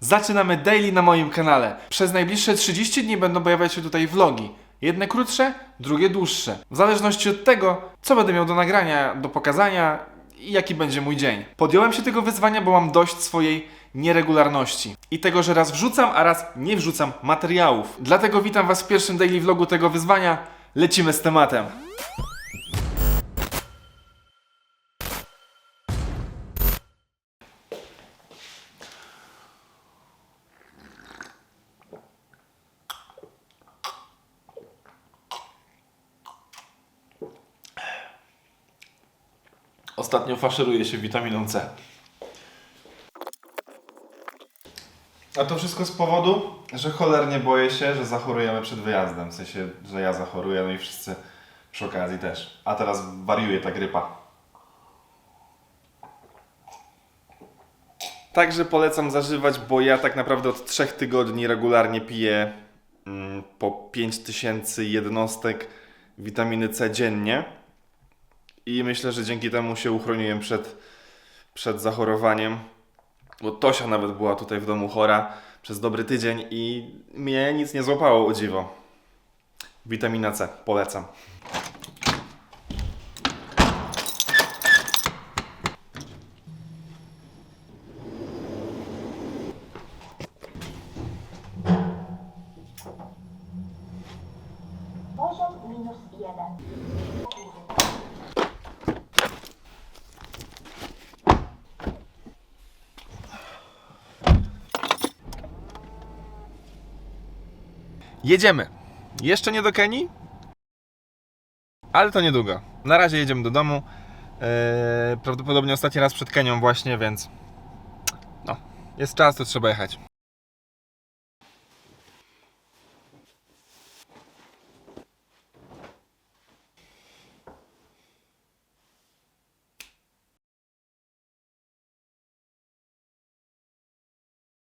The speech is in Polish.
Zaczynamy daily na moim kanale. Przez najbliższe 30 dni będą pojawiać się tutaj vlogi. Jedne krótsze, drugie dłuższe. W zależności od tego, co będę miał do nagrania, do pokazania i jaki będzie mój dzień. Podjąłem się tego wyzwania, bo mam dość swojej nieregularności i tego, że raz wrzucam, a raz nie wrzucam materiałów. Dlatego witam Was w pierwszym daily vlogu tego wyzwania. Lecimy z tematem. Ostatnio faszeruję się witaminą C. A to wszystko z powodu, że cholernie boję się, że zachorujemy przed wyjazdem. W sensie, że ja zachoruję, no i wszyscy przy okazji też. A teraz wariuje ta grypa. Także polecam zażywać, bo ja tak naprawdę od trzech tygodni regularnie piję mm, po 5000 jednostek witaminy C dziennie. I myślę, że dzięki temu się uchroniłem przed, przed zachorowaniem. Bo Tosia nawet była tutaj w domu chora przez dobry tydzień i mnie nic nie złapało o dziwo. Witamina C, polecam. Poziom minus jeden. Jedziemy. Jeszcze nie do Kenii, ale to niedługo. Na razie jedziemy do domu. Eee, prawdopodobnie ostatni raz przed Kenią właśnie, więc no, jest czas, to trzeba jechać.